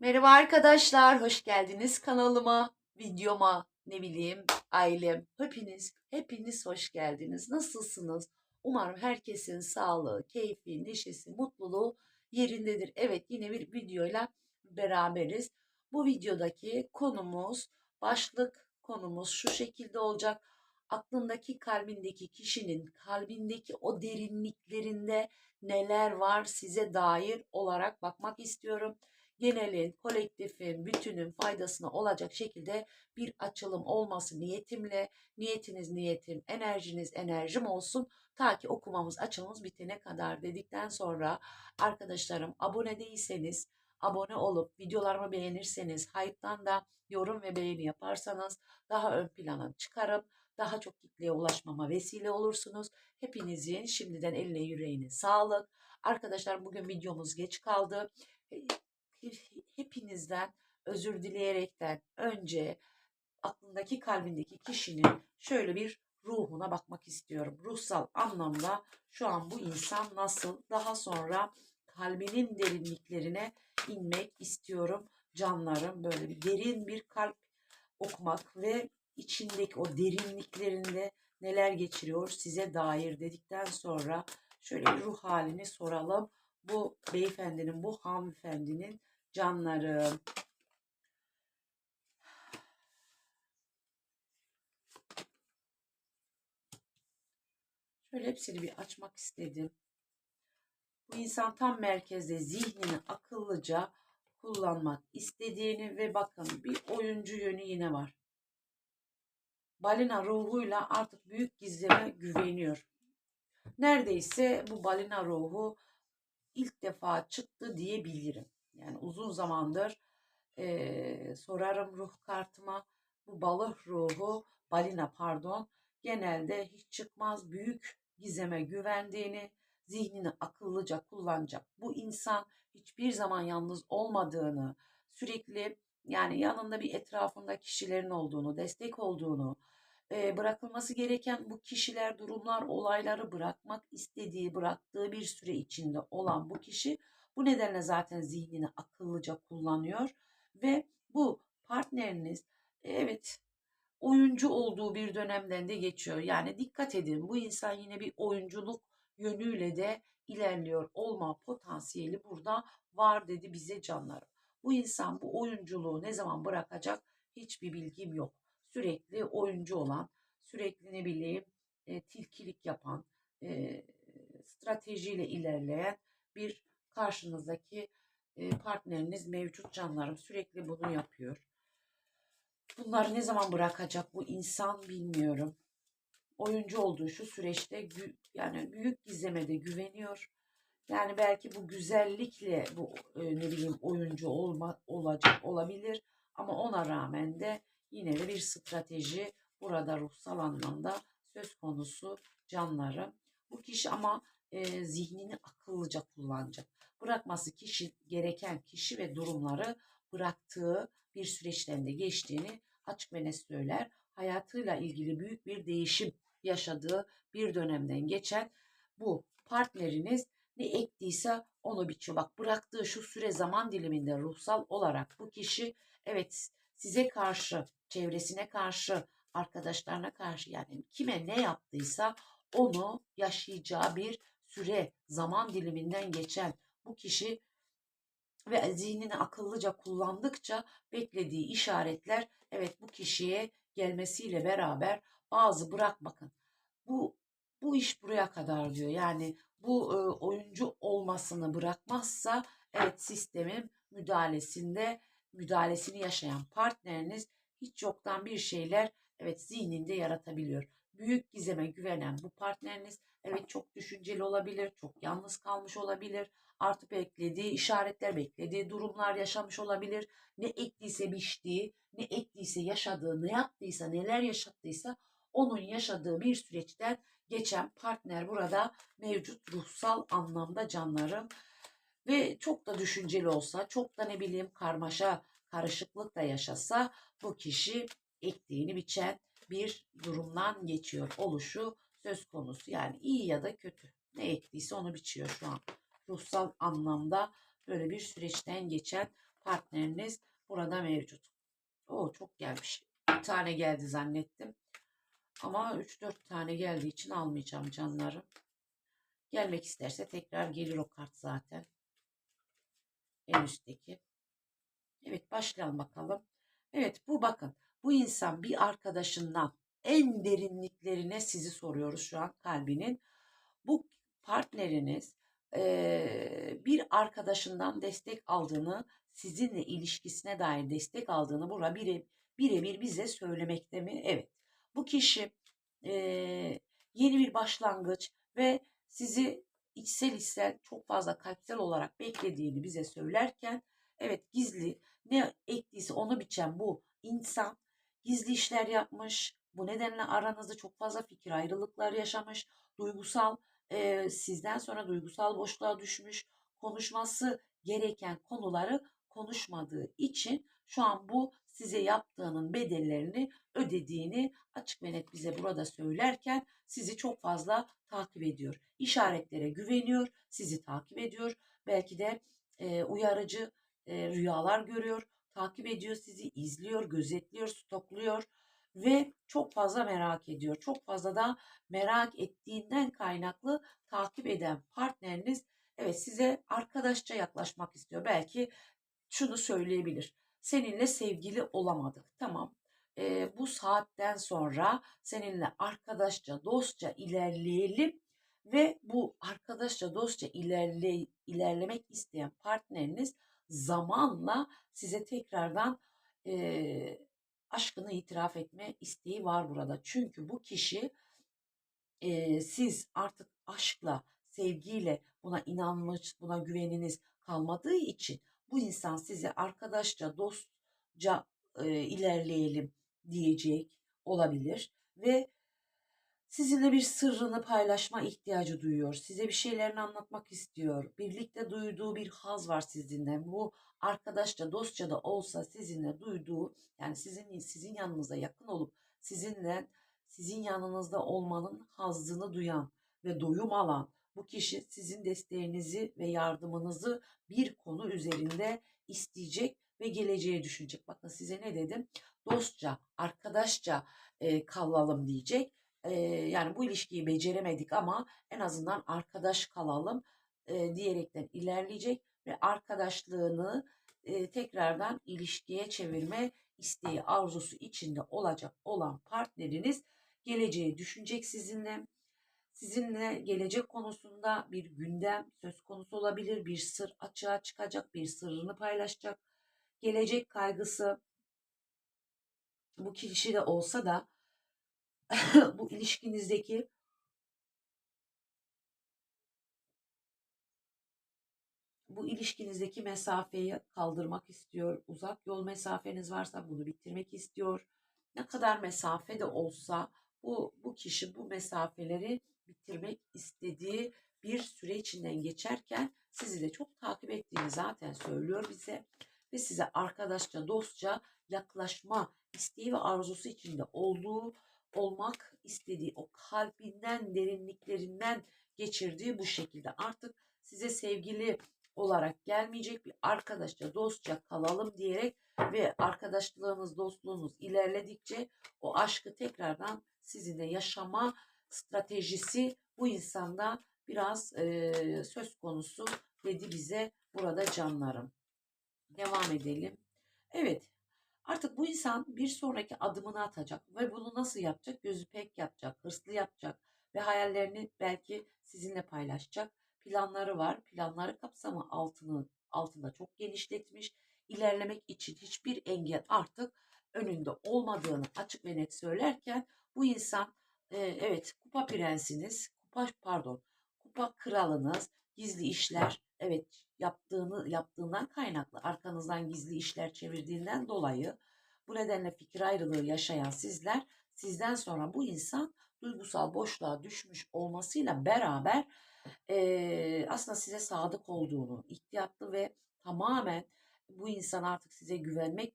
Merhaba arkadaşlar, hoş geldiniz kanalıma, videoma, ne bileyim, ailem. Hepiniz, hepiniz hoş geldiniz. Nasılsınız? Umarım herkesin sağlığı, keyfi, neşesi, mutluluğu yerindedir. Evet, yine bir videoyla beraberiz. Bu videodaki konumuz, başlık konumuz şu şekilde olacak. Aklındaki, kalbindeki kişinin kalbindeki o derinliklerinde neler var size dair olarak bakmak istiyorum genelin, kolektifin, bütünün faydasına olacak şekilde bir açılım olması niyetimle, niyetiniz niyetim, enerjiniz enerjim olsun. Ta ki okumamız, açılımız bitene kadar dedikten sonra arkadaşlarım abone değilseniz, abone olup videolarımı beğenirseniz, hayıptan da yorum ve beğeni yaparsanız daha ön plana çıkarıp daha çok kitleye ulaşmama vesile olursunuz. Hepinizin şimdiden eline yüreğine sağlık. Arkadaşlar bugün videomuz geç kaldı hepinizden özür dileyerekten önce aklındaki kalbindeki kişinin şöyle bir ruhuna bakmak istiyorum. Ruhsal anlamda şu an bu insan nasıl? Daha sonra kalbinin derinliklerine inmek istiyorum. Canlarım böyle bir derin bir kalp okumak ve içindeki o derinliklerinde neler geçiriyor size dair dedikten sonra şöyle bir ruh halini soralım. Bu beyefendinin, bu hanımefendinin canlarım. Şöyle hepsini bir açmak istedim. Bu insan tam merkezde zihnini akıllıca kullanmak istediğini ve bakın bir oyuncu yönü yine var. Balina ruhuyla artık büyük gizleme güveniyor. Neredeyse bu balina ruhu ilk defa çıktı diyebilirim. Yani uzun zamandır e, sorarım ruh kartıma. Bu balık ruhu, balina pardon, genelde hiç çıkmaz büyük gizeme güvendiğini, zihnini akıllıca kullanacak. Bu insan hiçbir zaman yalnız olmadığını, sürekli yani yanında bir etrafında kişilerin olduğunu, destek olduğunu, e, bırakılması gereken bu kişiler, durumlar, olayları bırakmak istediği, bıraktığı bir süre içinde olan bu kişi bu nedenle zaten zihnini akıllıca kullanıyor ve bu partneriniz evet oyuncu olduğu bir dönemden de geçiyor. Yani dikkat edin bu insan yine bir oyunculuk yönüyle de ilerliyor olma potansiyeli burada var dedi bize canlarım. Bu insan bu oyunculuğu ne zaman bırakacak hiçbir bilgim yok. Sürekli oyuncu olan, sürekli ne bileyim e, tilkilik yapan, e, stratejiyle ilerleyen bir karşınızdaki partneriniz mevcut canlarım sürekli bunu yapıyor. Bunları ne zaman bırakacak bu insan bilmiyorum. Oyuncu olduğu şu süreçte yani büyük gizlemede güveniyor. Yani belki bu güzellikle bu e, ne bileyim oyuncu olma, olacak olabilir ama ona rağmen de yine de bir strateji burada ruhsal anlamda söz konusu canlarım. Bu kişi ama e, zihnini akıllıca kullanacak. Bırakması kişi gereken kişi ve durumları bıraktığı bir süreçten de geçtiğini açık ve net söyler. Hayatıyla ilgili büyük bir değişim yaşadığı bir dönemden geçen bu partneriniz ne ektiyse onu biçiyor. Bak bıraktığı şu süre zaman diliminde ruhsal olarak bu kişi evet size karşı, çevresine karşı, arkadaşlarına karşı yani kime ne yaptıysa onu yaşayacağı bir süre, zaman diliminden geçen bu kişi ve zihnini akıllıca kullandıkça beklediği işaretler evet bu kişiye gelmesiyle beraber bazı bırak bakın bu bu iş buraya kadar diyor. Yani bu e, oyuncu olmasını bırakmazsa evet sistemin müdahalesinde müdahalesini yaşayan partneriniz hiç yoktan bir şeyler evet zihninde yaratabiliyor. Büyük gizeme güvenen bu partneriniz evet çok düşünceli olabilir, çok yalnız kalmış olabilir. Artı beklediği işaretler, beklediği durumlar yaşamış olabilir. Ne ektiyse biçtiği, ne ektiyse yaşadığı, ne yaptıysa, neler yaşattıysa onun yaşadığı bir süreçten geçen partner burada mevcut ruhsal anlamda canlarım. Ve çok da düşünceli olsa, çok da ne bileyim karmaşa, karışıklık da yaşasa bu kişi ektiğini biçen bir durumdan geçiyor oluşu söz konusu. Yani iyi ya da kötü ne ektiyse onu biçiyor şu an. Ruhsal anlamda böyle bir süreçten geçen partneriniz burada mevcut. O çok gelmiş. Bir tane geldi zannettim. Ama 3-4 tane geldiği için almayacağım canlarım. Gelmek isterse tekrar gelir o kart zaten. En üstteki. Evet başlayalım bakalım. Evet bu bakın. Bu insan bir arkadaşından en derinliklerine sizi soruyoruz şu an kalbinin. Bu partneriniz bir arkadaşından destek aldığını, sizinle ilişkisine dair destek aldığını burada bire, birebir bize söylemekte mi? Evet. Bu kişi yeni bir başlangıç ve sizi içsel içsel çok fazla kalpsel olarak beklediğini bize söylerken evet gizli ne ektiyse onu biçen bu insan gizli işler yapmış. Bu nedenle aranızda çok fazla fikir ayrılıklar yaşamış. Duygusal e, sizden sonra duygusal boşluğa düşmüş. Konuşması gereken konuları konuşmadığı için şu an bu size yaptığının bedellerini ödediğini açık ve net bize burada söylerken sizi çok fazla takip ediyor. İşaretlere güveniyor, sizi takip ediyor. Belki de e, uyarıcı e, rüyalar görüyor, takip ediyor sizi, izliyor, gözetliyor, stokluyor ve çok fazla merak ediyor. Çok fazla da merak ettiğinden kaynaklı takip eden partneriniz evet size arkadaşça yaklaşmak istiyor. Belki şunu söyleyebilir. Seninle sevgili olamadık. Tamam. Ee, bu saatten sonra seninle arkadaşça, dostça ilerleyelim ve bu arkadaşça, dostça ilerle, ilerlemek isteyen partneriniz zamanla size tekrardan e, aşkını itiraf etme isteği var burada. Çünkü bu kişi e, siz artık aşkla, sevgiyle buna inanmış, buna güveniniz kalmadığı için bu insan size arkadaşça, dostça e, ilerleyelim diyecek olabilir ve sizinle bir sırrını paylaşma ihtiyacı duyuyor. Size bir şeylerini anlatmak istiyor. Birlikte duyduğu bir haz var sizinle. Bu arkadaşça, dostça da olsa sizinle duyduğu yani sizin sizin yanınıza yakın olup sizinle sizin yanınızda olmanın hazzını duyan ve doyum alan bu kişi sizin desteğinizi ve yardımınızı bir konu üzerinde isteyecek ve geleceğe düşünecek. Bakın size ne dedim? Dostça, arkadaşça e, kalalım diyecek. Yani bu ilişkiyi beceremedik ama en azından arkadaş kalalım e, diyerekten ilerleyecek ve arkadaşlığını e, tekrardan ilişkiye çevirme isteği, arzusu içinde olacak olan partneriniz geleceği düşünecek sizinle. Sizinle gelecek konusunda bir gündem söz konusu olabilir, bir sır açığa çıkacak, bir sırrını paylaşacak. Gelecek kaygısı bu kişi de olsa da bu ilişkinizdeki bu ilişkinizdeki mesafeyi kaldırmak istiyor. Uzak yol mesafeniz varsa bunu bitirmek istiyor. Ne kadar mesafe de olsa bu, bu kişi bu mesafeleri bitirmek istediği bir süre içinden geçerken sizi de çok takip ettiğini zaten söylüyor bize ve size arkadaşça, dostça yaklaşma isteği ve arzusu içinde olduğu, olmak istediği o kalbinden, derinliklerinden geçirdiği bu şekilde artık size sevgili olarak gelmeyecek bir arkadaşça, dostça kalalım diyerek ve arkadaşlığınız, dostluğunuz ilerledikçe o aşkı tekrardan sizinle yaşama stratejisi bu insanda biraz e, söz konusu dedi bize burada canlarım. Devam edelim. Evet artık bu insan bir sonraki adımını atacak ve bunu nasıl yapacak? Gözü pek yapacak, hırslı yapacak ve hayallerini belki sizinle paylaşacak. Planları var. Planları kapsamı altını, altında çok genişletmiş. İlerlemek için hiçbir engel artık önünde olmadığını açık ve net söylerken bu insan e, evet kupa prensiniz, kupa pardon, kupa kralınız, gizli işler evet yaptığını yaptığından kaynaklı arkanızdan gizli işler çevirdiğinden dolayı bu nedenle fikir ayrılığı yaşayan sizler sizden sonra bu insan duygusal boşluğa düşmüş olmasıyla beraber e, aslında size sadık olduğunu, ihtiyatlı ve tamamen bu insan artık size güvenmek,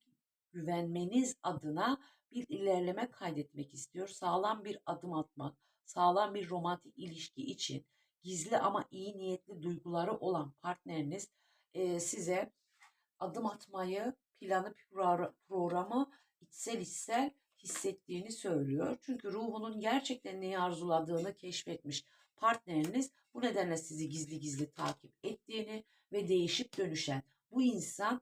güvenmeniz adına bir ilerleme kaydetmek istiyor. Sağlam bir adım atmak, sağlam bir romantik ilişki için gizli ama iyi niyetli duyguları olan partneriniz e, size adım atmayı, planı, pro- programı içsel içsel hissettiğini söylüyor. Çünkü ruhunun gerçekten neyi arzuladığını keşfetmiş partneriniz bu nedenle sizi gizli gizli takip ettiğini ve değişip dönüşen bu insan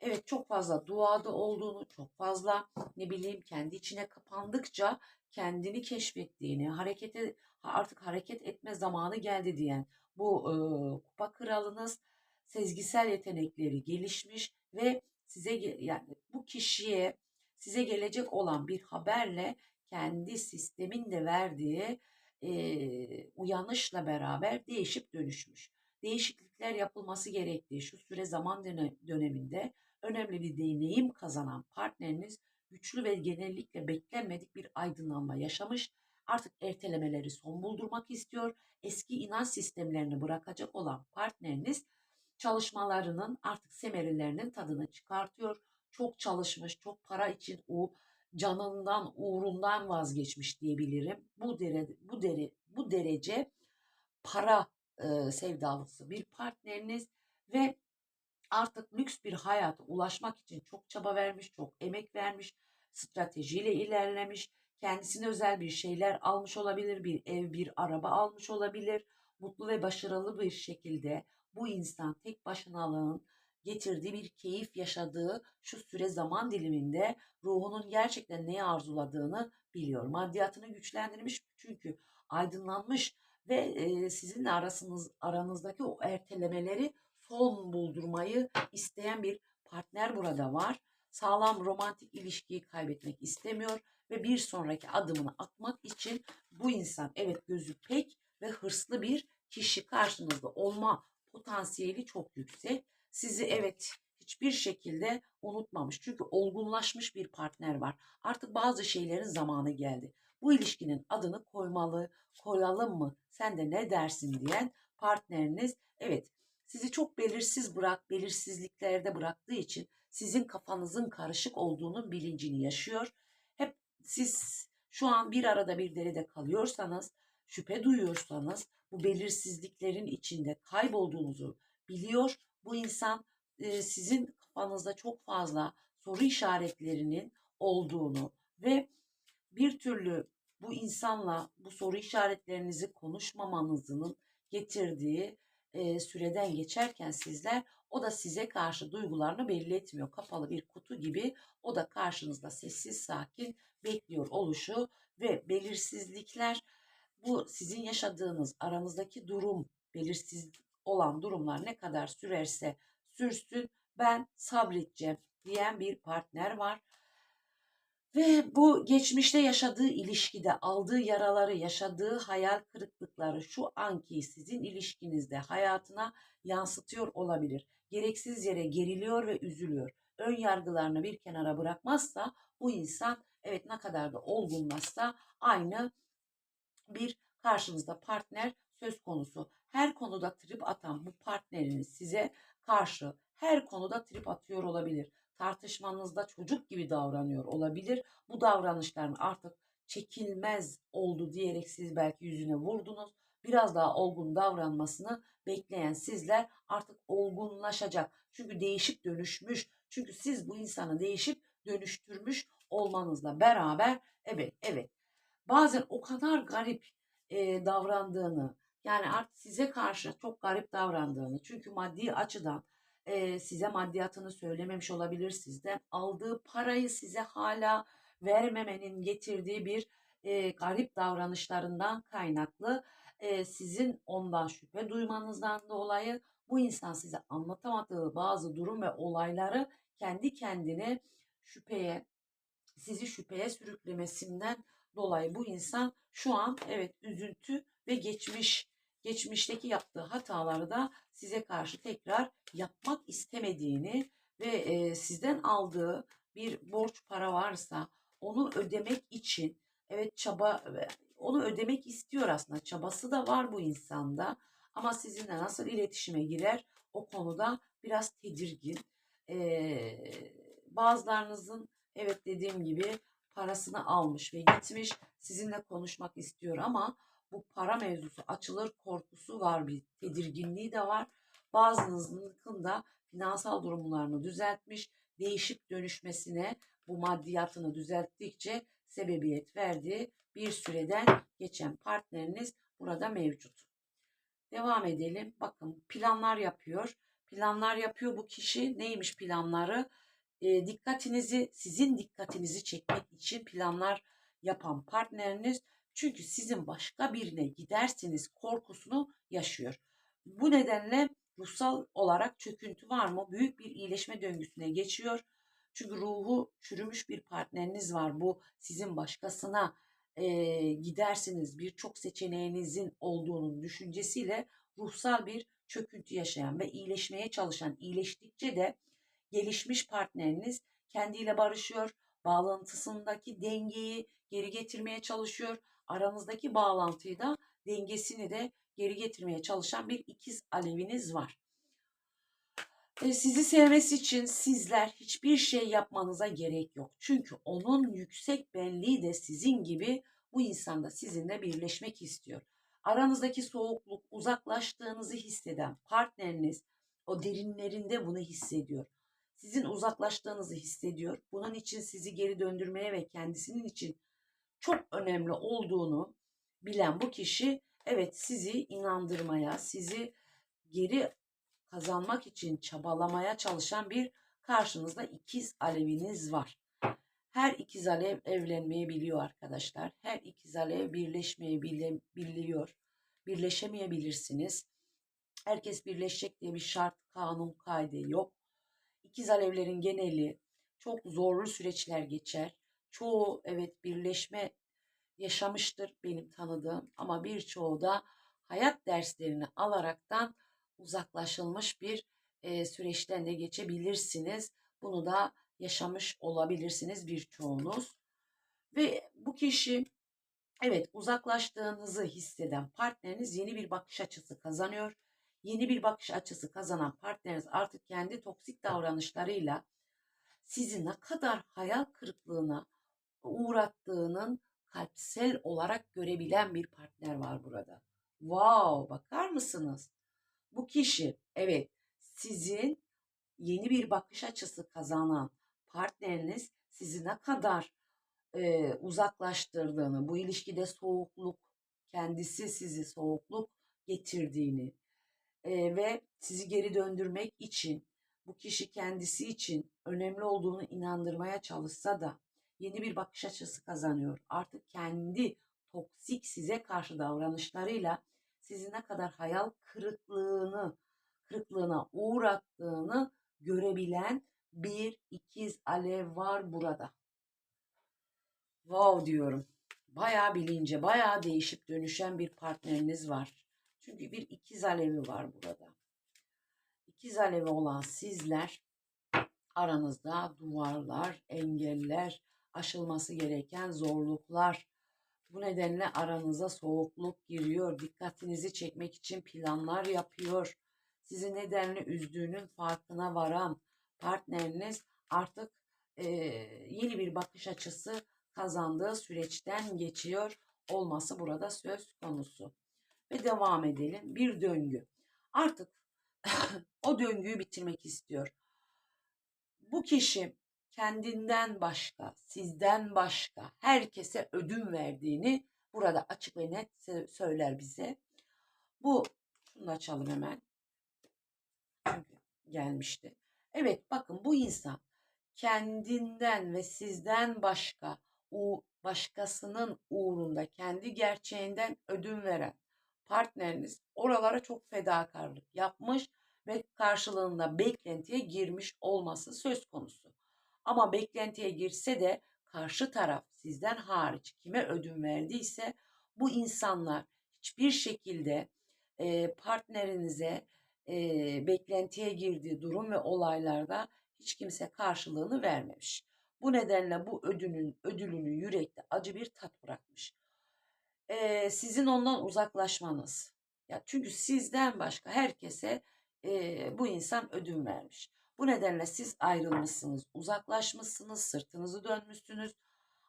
evet çok fazla duada olduğunu, çok fazla ne bileyim kendi içine kapandıkça kendini keşfettiğini, harekete artık hareket etme zamanı geldi diyen bu e, kupa kralınız sezgisel yetenekleri gelişmiş ve size yani bu kişiye size gelecek olan bir haberle kendi sistemin de verdiği e, uyanışla beraber değişip dönüşmüş. Değişiklikler yapılması gerektiği şu süre zaman döne- döneminde önemli bir deneyim kazanan partneriniz güçlü ve genellikle beklenmedik bir aydınlanma yaşamış. Artık ertelemeleri son buldurmak istiyor. Eski inanç sistemlerini bırakacak olan partneriniz çalışmalarının artık semerilerinin tadını çıkartıyor. Çok çalışmış, çok para için o canından, uğrundan vazgeçmiş diyebilirim. Bu dere, bu dere, bu derece para e, sevdalısı bir partneriniz ve artık lüks bir hayata ulaşmak için çok çaba vermiş, çok emek vermiş, stratejiyle ilerlemiş, kendisine özel bir şeyler almış olabilir, bir ev, bir araba almış olabilir. Mutlu ve başarılı bir şekilde bu insan tek başınalığın getirdiği bir keyif yaşadığı şu süre zaman diliminde ruhunun gerçekten neyi arzuladığını biliyor. Maddiyatını güçlendirmiş çünkü aydınlanmış ve sizinle arasınız aranızdaki o ertelemeleri son buldurmayı isteyen bir partner burada var. Sağlam romantik ilişkiyi kaybetmek istemiyor ve bir sonraki adımını atmak için bu insan evet gözü pek ve hırslı bir kişi karşınızda olma potansiyeli çok yüksek. Sizi evet hiçbir şekilde unutmamış. Çünkü olgunlaşmış bir partner var. Artık bazı şeylerin zamanı geldi. Bu ilişkinin adını koymalı, koyalım mı? Sen de ne dersin diyen partneriniz evet sizi çok belirsiz bırak, belirsizliklerde bıraktığı için sizin kafanızın karışık olduğunun bilincini yaşıyor. Hep siz şu an bir arada bir derede kalıyorsanız, şüphe duyuyorsanız bu belirsizliklerin içinde kaybolduğunuzu biliyor. Bu insan e, sizin kafanızda çok fazla soru işaretlerinin olduğunu ve bir türlü bu insanla bu soru işaretlerinizi konuşmamanızın getirdiği süreden geçerken sizler o da size karşı duygularını belli etmiyor. Kapalı bir kutu gibi o da karşınızda sessiz sakin bekliyor oluşu ve belirsizlikler bu sizin yaşadığınız aranızdaki durum belirsiz olan durumlar ne kadar sürerse sürsün ben sabredeceğim diyen bir partner var. Ve bu geçmişte yaşadığı ilişkide aldığı yaraları, yaşadığı hayal kırıklıkları şu anki sizin ilişkinizde hayatına yansıtıyor olabilir. Gereksiz yere geriliyor ve üzülüyor. Ön yargılarını bir kenara bırakmazsa bu insan evet ne kadar da olgunlaşsa aynı bir karşınızda partner söz konusu. Her konuda trip atan bu partneriniz size karşı her konuda trip atıyor olabilir tartışmanızda çocuk gibi davranıyor olabilir. Bu davranışların artık çekilmez oldu diyerek siz belki yüzüne vurdunuz. Biraz daha olgun davranmasını bekleyen sizler artık olgunlaşacak. Çünkü değişip dönüşmüş. Çünkü siz bu insanı değişip dönüştürmüş olmanızla beraber evet evet bazen o kadar garip e, davrandığını yani artık size karşı çok garip davrandığını çünkü maddi açıdan e, size maddiyatını söylememiş olabilir sizden. Aldığı parayı size hala vermemenin getirdiği bir e, garip davranışlarından kaynaklı e, sizin ondan şüphe duymanızdan dolayı bu insan size anlatamadığı bazı durum ve olayları kendi kendine şüpheye sizi şüpheye sürüklemesinden dolayı bu insan şu an evet üzüntü ve geçmiş geçmişteki yaptığı hataları da size karşı tekrar yapmak istemediğini ve e, sizden aldığı bir borç para varsa onu ödemek için evet çaba onu ödemek istiyor aslında çabası da var bu insanda ama sizinle nasıl iletişime girer o konuda biraz tedirgin. Ee, bazılarınızın evet dediğim gibi parasını almış ve gitmiş sizinle konuşmak istiyor ama bu para mevzusu açılır korkusu var bir tedirginliği de var. Bazınızın da finansal durumlarını düzeltmiş, değişip dönüşmesine bu maddiyatını düzelttikçe sebebiyet verdiği bir süreden geçen partneriniz burada mevcut. Devam edelim. Bakın planlar yapıyor. Planlar yapıyor bu kişi. Neymiş planları? E, dikkatinizi, sizin dikkatinizi çekmek için planlar yapan partneriniz. Çünkü sizin başka birine gidersiniz korkusunu yaşıyor. Bu nedenle ruhsal olarak çöküntü var mı? Büyük bir iyileşme döngüsüne geçiyor. Çünkü ruhu çürümüş bir partneriniz var. Bu sizin başkasına e, gidersiniz birçok seçeneğinizin olduğunun düşüncesiyle ruhsal bir çöküntü yaşayan ve iyileşmeye çalışan, iyileştikçe de gelişmiş partneriniz kendiyle barışıyor, bağlantısındaki dengeyi geri getirmeye çalışıyor, aranızdaki bağlantıyı da dengesini de geri getirmeye çalışan bir ikiz aleviniz var. E, sizi sevmesi için sizler hiçbir şey yapmanıza gerek yok. Çünkü onun yüksek benliği de sizin gibi bu insan da sizinle birleşmek istiyor. Aranızdaki soğukluk, uzaklaştığınızı hisseden partneriniz o derinlerinde bunu hissediyor. Sizin uzaklaştığınızı hissediyor. Bunun için sizi geri döndürmeye ve kendisinin için çok önemli olduğunu bilen bu kişi evet sizi inandırmaya, sizi geri kazanmak için çabalamaya çalışan bir karşınızda ikiz aleviniz var. Her ikiz alev evlenmeyi biliyor arkadaşlar. Her ikiz alev birleşmeyi bile, biliyor. Birleşemeyebilirsiniz. Herkes birleşecek diye bir şart, kanun, kaydı yok. İkiz alevlerin geneli çok zorlu süreçler geçer. Çoğu evet birleşme yaşamıştır benim tanıdığım ama birçoğu da hayat derslerini alaraktan uzaklaşılmış bir e, süreçten de geçebilirsiniz. Bunu da yaşamış olabilirsiniz birçoğunuz. Ve bu kişi evet uzaklaştığınızı hisseden partneriniz yeni bir bakış açısı kazanıyor. Yeni bir bakış açısı kazanan partneriniz artık kendi toksik davranışlarıyla sizi ne kadar hayal kırıklığına uğrattığının kalpsel olarak görebilen bir partner var burada. Wow, bakar mısınız? Bu kişi evet sizin yeni bir bakış açısı kazanan partneriniz sizi ne kadar e, uzaklaştırdığını, bu ilişkide soğukluk, kendisi sizi soğukluk getirdiğini e, ve sizi geri döndürmek için bu kişi kendisi için önemli olduğunu inandırmaya çalışsa da yeni bir bakış açısı kazanıyor. Artık kendi toksik size karşı davranışlarıyla sizi ne kadar hayal kırıklığını kırıklığına uğrattığını görebilen bir ikiz alev var burada. Wow diyorum. Bayağı bilince, bayağı değişip dönüşen bir partneriniz var. Çünkü bir ikiz alevi var burada. İkiz alevi olan sizler aranızda duvarlar, engeller, aşılması gereken zorluklar. Bu nedenle aranıza soğukluk giriyor. Dikkatinizi çekmek için planlar yapıyor. Sizi nedenle üzdüğünün farkına varan, partneriniz artık e, yeni bir bakış açısı kazandığı süreçten geçiyor olması burada söz konusu. Ve devam edelim. Bir döngü. Artık o döngüyü bitirmek istiyor. Bu kişi kendinden başka, sizden başka herkese ödün verdiğini burada açık ve net söyler bize. Bu şunu açalım hemen. Çünkü gelmişti. Evet bakın bu insan kendinden ve sizden başka o başkasının uğrunda kendi gerçeğinden ödün veren partneriniz oralara çok fedakarlık yapmış ve karşılığında beklentiye girmiş olması söz konusu. Ama beklentiye girse de karşı taraf sizden hariç kime ödün verdiyse bu insanlar hiçbir şekilde partnerinize e, beklentiye girdiği durum ve olaylarda hiç kimse karşılığını vermemiş. Bu nedenle bu ödünün ödülünü yürekte acı bir tat bırakmış. E, sizin ondan uzaklaşmanız. Ya çünkü sizden başka herkese e, bu insan ödün vermiş. Bu nedenle siz ayrılmışsınız, uzaklaşmışsınız, sırtınızı dönmüşsünüz.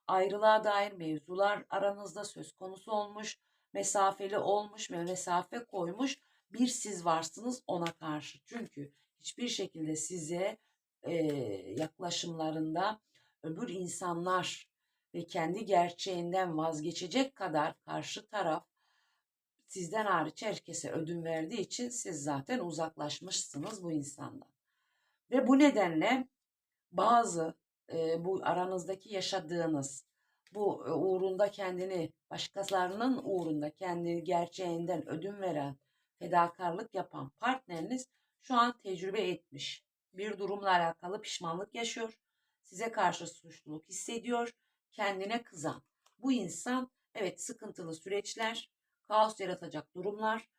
Ayrılığa dair mevzular aranızda söz konusu olmuş, mesafeli olmuş ve mesafe koymuş bir siz varsınız ona karşı. Çünkü hiçbir şekilde size e, yaklaşımlarında öbür insanlar ve kendi gerçeğinden vazgeçecek kadar karşı taraf sizden hariç herkese ödün verdiği için siz zaten uzaklaşmışsınız bu insandan. Ve bu nedenle bazı e, bu aranızdaki yaşadığınız bu e, uğrunda kendini başkalarının uğrunda kendini gerçeğinden ödün veren fedakarlık yapan partneriniz şu an tecrübe etmiş. Bir durumla alakalı pişmanlık yaşıyor. Size karşı suçluluk hissediyor. Kendine kızan. Bu insan evet sıkıntılı süreçler, kaos yaratacak durumlar,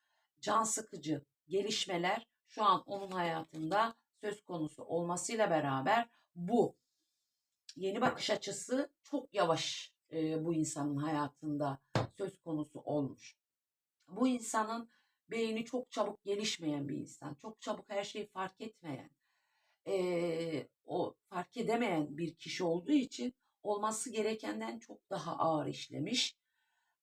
can sıkıcı gelişmeler şu an onun hayatında söz konusu olmasıyla beraber bu yeni bakış açısı çok yavaş e, bu insanın hayatında söz konusu olmuş. Bu insanın beyni çok çabuk gelişmeyen bir insan, çok çabuk her şeyi fark etmeyen, e, o fark edemeyen bir kişi olduğu için olması gerekenden çok daha ağır işlemiş.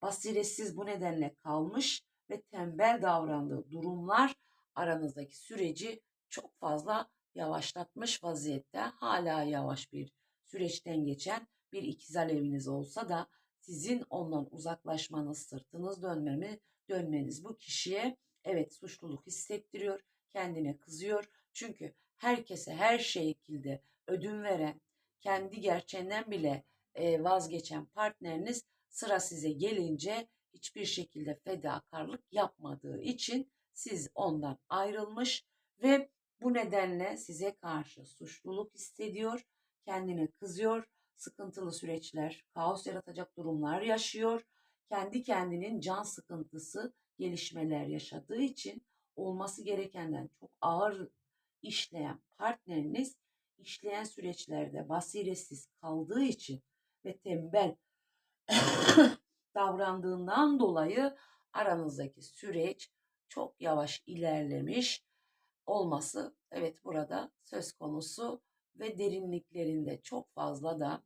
Basiretsiz bu nedenle kalmış ve tembel davrandığı durumlar aranızdaki süreci çok fazla yavaşlatmış vaziyette. Hala yavaş bir süreçten geçen bir ikiz aleviniz olsa da sizin ondan uzaklaşmanız, sırtınız dönmemi, dönmeniz bu kişiye evet suçluluk hissettiriyor, kendine kızıyor. Çünkü herkese her şekilde ödün veren, kendi gerçeğinden bile e, vazgeçen partneriniz sıra size gelince hiçbir şekilde fedakarlık yapmadığı için siz ondan ayrılmış ve bu nedenle size karşı suçluluk hissediyor, kendine kızıyor, sıkıntılı süreçler, kaos yaratacak durumlar yaşıyor. Kendi kendinin can sıkıntısı, gelişmeler yaşadığı için olması gerekenden çok ağır işleyen partneriniz işleyen süreçlerde basiretsiz kaldığı için ve tembel davrandığından dolayı aranızdaki süreç çok yavaş ilerlemiş olması evet burada söz konusu ve derinliklerinde çok fazla da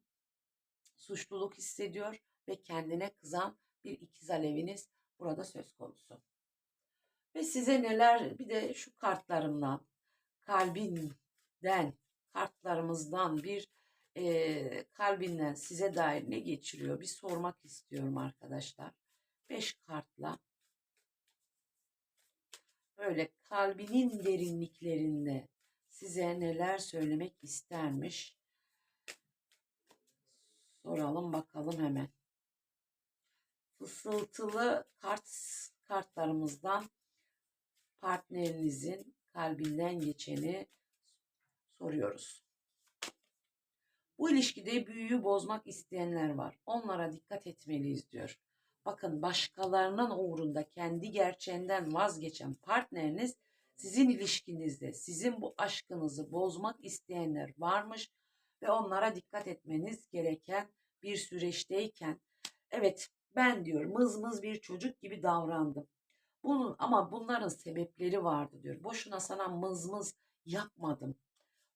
suçluluk hissediyor ve kendine kızan bir ikiz aleviniz burada söz konusu. Ve size neler bir de şu kartlarımla kalbinden kartlarımızdan bir e, kalbinden size dair ne geçiriyor bir sormak istiyorum arkadaşlar. Beş kartla böyle kalbinin derinliklerinde size neler söylemek istermiş. Soralım bakalım hemen. Fısıltılı kart kartlarımızdan partnerinizin kalbinden geçeni soruyoruz. Bu ilişkide büyüyü bozmak isteyenler var. Onlara dikkat etmeliyiz diyor. Bakın başkalarının uğrunda kendi gerçeğinden vazgeçen partneriniz sizin ilişkinizde sizin bu aşkınızı bozmak isteyenler varmış ve onlara dikkat etmeniz gereken bir süreçteyken evet ben diyor mızmız bir çocuk gibi davrandım. Bunun ama bunların sebepleri vardı diyor. Boşuna sana mızmız yapmadım.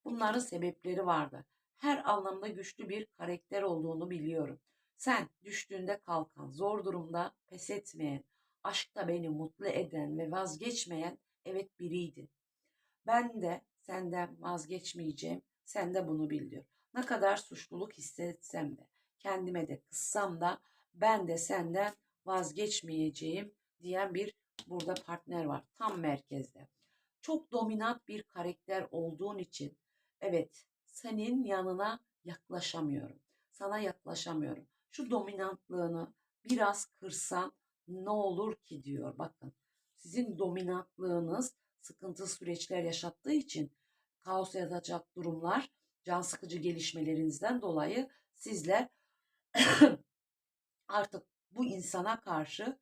Bunların sebepleri vardı. Her anlamda güçlü bir karakter olduğunu biliyorum. Sen düştüğünde kalkan, zor durumda pes etmeyen, aşkta beni mutlu eden ve vazgeçmeyen evet biriydin. Ben de senden vazgeçmeyeceğim. Sen de bunu bil. Ne kadar suçluluk hissetsem de, kendime de kıssam da ben de senden vazgeçmeyeceğim diyen bir burada partner var. Tam merkezde. Çok dominant bir karakter olduğun için evet senin yanına yaklaşamıyorum. Sana yaklaşamıyorum. Şu dominantlığını biraz kırsan ne olur ki diyor. Bakın sizin dominantlığınız sıkıntı süreçler yaşattığı için kaos yaratacak durumlar, can sıkıcı gelişmelerinizden dolayı sizler artık bu insana karşı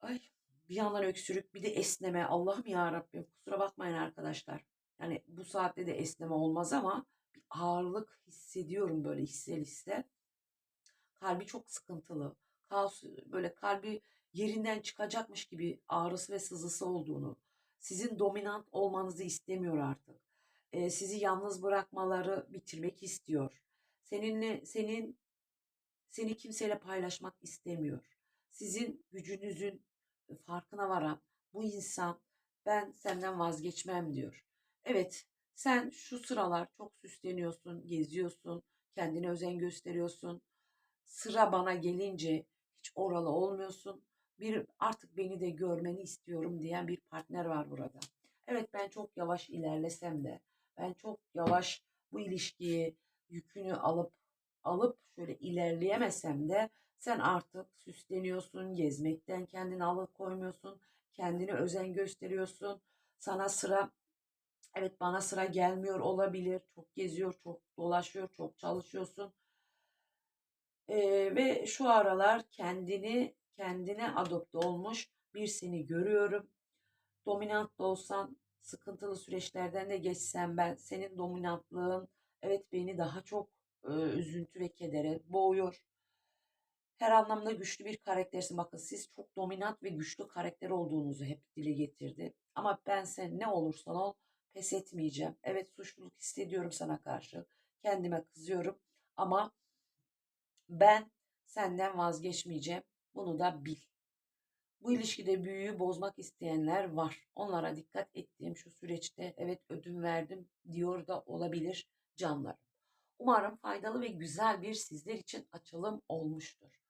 ay bir yandan öksürük bir de esneme Allah'ım ya Rabbim kusura bakmayın arkadaşlar. Yani bu saatte de esneme olmaz ama ağırlık hissediyorum böyle hissel hisse. Kalbi çok sıkıntılı. Kaos böyle kalbi yerinden çıkacakmış gibi ağrısı ve sızısı olduğunu, sizin dominant olmanızı istemiyor artık. Ee, sizi yalnız bırakmaları bitirmek istiyor. Seninle senin seni kimseyle paylaşmak istemiyor. Sizin gücünüzün farkına varan bu insan ben senden vazgeçmem diyor. Evet sen şu sıralar çok süsleniyorsun, geziyorsun, kendine özen gösteriyorsun. Sıra bana gelince hiç oralı olmuyorsun. Bir artık beni de görmeni istiyorum diyen bir partner var burada. Evet ben çok yavaş ilerlesem de ben çok yavaş bu ilişkiyi yükünü alıp alıp şöyle ilerleyemesem de sen artık süsleniyorsun, gezmekten kendini alıkoymuyorsun, kendine özen gösteriyorsun. Sana sıra evet bana sıra gelmiyor olabilir. Çok geziyor, çok dolaşıyor, çok çalışıyorsun. Ee, ve şu aralar kendini kendine adopte olmuş bir seni görüyorum. Dominant da olsan, sıkıntılı süreçlerden de geçsen ben senin dominantlığın evet beni daha çok e, üzüntü ve kedere boğuyor. Her anlamda güçlü bir karaktersin. Bakın siz çok dominant ve güçlü karakter olduğunuzu hep dile getirdi. Ama ben sen ne olursan ol pes etmeyeceğim. Evet suçluluk hissediyorum sana karşı. Kendime kızıyorum ama ben senden vazgeçmeyeceğim. Bunu da bil. Bu ilişkide büyüyü bozmak isteyenler var. Onlara dikkat ettiğim şu süreçte evet ödün verdim diyor da olabilir canlarım. Umarım faydalı ve güzel bir sizler için açılım olmuştur.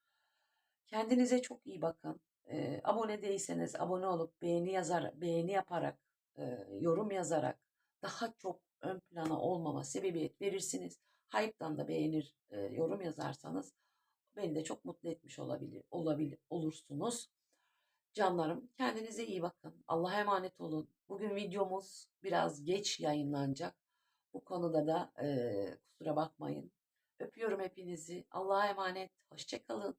Kendinize çok iyi bakın. Ee, abone değilseniz abone olup beğeni yazar, beğeni yaparak, e, yorum yazarak daha çok ön plana olmama sebebiyet verirsiniz. Hype'dan da beğenir, e, yorum yazarsanız beni de çok mutlu etmiş olabilir, olabilir olursunuz. Canlarım kendinize iyi bakın. Allah'a emanet olun. Bugün videomuz biraz geç yayınlanacak. Bu konuda da e, kusura bakmayın. Öpüyorum hepinizi. Allah'a emanet. Hoşçakalın.